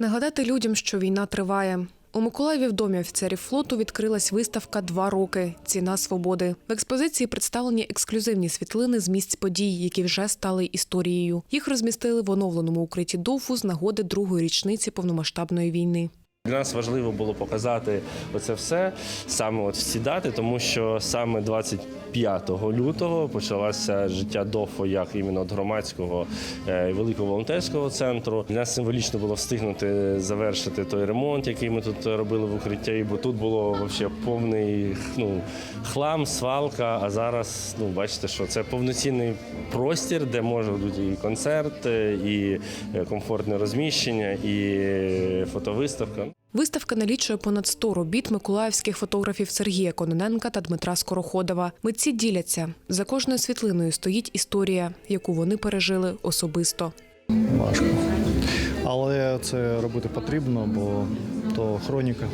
Нагадати людям, що війна триває. У Миколаєві в домі офіцерів флоту відкрилась виставка Два роки. Ціна свободи. В експозиції представлені ексклюзивні світлини з місць подій, які вже стали історією. Їх розмістили в оновленому укритті ДОФу з нагоди другої річниці повномасштабної війни. Для нас важливо було показати оце все саме от всі дати, тому що саме 25 лютого почалося життя ДОФу як іменно от громадського е, великого волонтерського центру. Для нас символічно було встигнути завершити той ремонт, який ми тут робили в укритті, бо тут було вообще повний ну, хлам, свалка. А зараз ну бачите, що це повноцінний простір, де можуть бути і концерт, е, і е, комфортне розміщення, і е, фотовиставка. Виставка налічує понад 100 робіт миколаївських фотографів Сергія Кононенка та Дмитра Скороходова. Митці діляться. За кожною світлиною стоїть історія, яку вони пережили особисто. важко. Але це робити потрібно, бо то хроніка,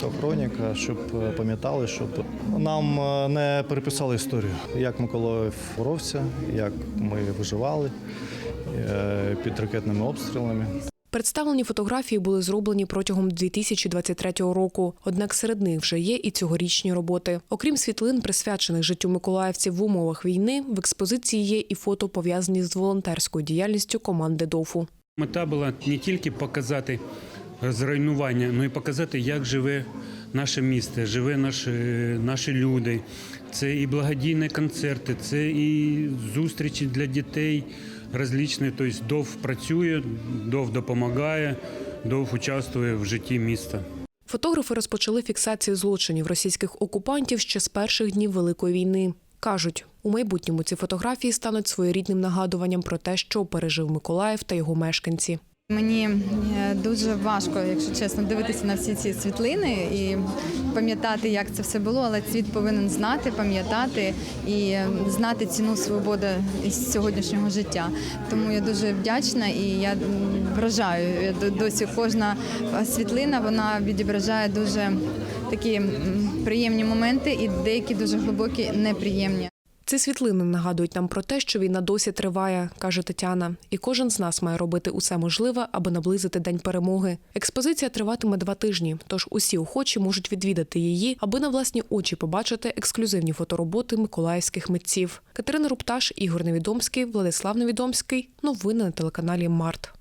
то хроніка, щоб е, пам'ятали, щоб нам е, не переписали історію, як Миколаїв боровся, як ми виживали е, під ракетними обстрілами. Представлені фотографії були зроблені протягом 2023 року. Однак серед них вже є і цьогорічні роботи. Окрім світлин, присвячених життю миколаївців в умовах війни, в експозиції є і фото пов'язані з волонтерською діяльністю команди ДОФу. Мета була не тільки показати зруйнування, але й показати, як живе наше місто, живе наші, наші люди. Це і благодійні концерти, це і зустрічі для дітей розлічні. Тобто ДОВ працює, ДОВ допомагає, ДОВ участвує в житті міста. Фотографи розпочали фіксацію злочинів російських окупантів ще з перших днів Великої війни. Кажуть, у майбутньому ці фотографії стануть своєрідним нагадуванням про те, що пережив Миколаїв та його мешканці. Мені е, дуже важко, якщо чесно, дивитися на всі ці світлини і пам'ятати, як це все було, але світ повинен знати, пам'ятати і знати ціну свободи із сьогоднішнього життя. Тому я дуже вдячна і я вражаю до- досі. Кожна світлина вона відображає дуже такі приємні моменти і деякі дуже глибокі неприємні. Ці світлини нагадують нам про те, що війна досі триває, каже Тетяна. І кожен з нас має робити усе можливе, аби наблизити день перемоги. Експозиція триватиме два тижні, тож усі охочі можуть відвідати її, аби на власні очі побачити ексклюзивні фотороботи миколаївських митців. Катерина Рупташ, Ігор Невідомський, Владислав Невідомський. Новини на телеканалі Март.